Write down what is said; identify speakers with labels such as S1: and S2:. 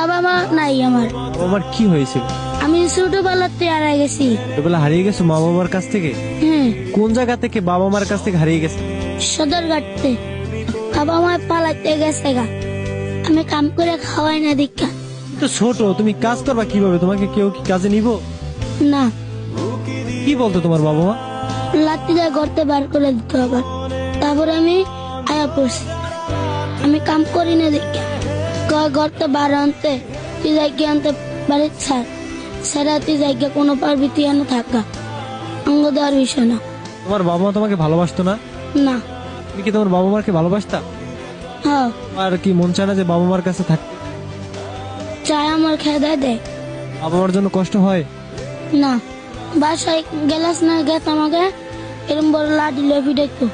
S1: বাবা মা নাই আমার।
S2: বাবা মার কি হয়েছিল
S1: আমি ছোটবেলাতে হারাই গেছি।
S2: ছোটবেলা হারিয়ে গেছো মা বাবার কাছ থেকে?
S1: হ্যাঁ
S2: কোন জায়গা থেকে বাবা মার কাছ থেকে হারিয়ে গেছে?
S1: সদর ঘাটতে বাবা মা পালাতে গেছে গা। আমি কাম করে খাওয়াই না দীক্ষা।
S2: তো ছোট তুমি কাজ করবা কীভাবে? তোমাকে কেউ কি কাজে নিব?
S1: না।
S2: কি বলতো তোমার বাবা মা
S1: লাত্তি দিয়ে গড়তে বার করে দিতে হবে তারপরে আমি আয়া পড়ছি। আমি কাম করি না দীক্ষা। কয় গড়তে বার আনতে তুই যাইকে আনতে বাড়ির ছাড়। সেরা তুই যাইকে কোনো পারবি তুই এনে থাকা। অঙ্গ দেওয়ার বিষয় না।
S2: তোমার বাবা মা তোমাকে ভালোবাসতো না?
S1: না।
S2: তুমি কি তোমার বাবা মাকে ভালোবাসতা?
S1: হ্যাঁ।
S2: আর কি মন চায় না যে বাবা মার কাছে থাকতে
S1: চায় আমার খেয়ে দেয়। দেয়
S2: বাবা মার জন্য কষ্ট হয়?
S1: না। বাসায় গেলাস না গেত আমাকে এরম বড় লাঠি লফি দেখতো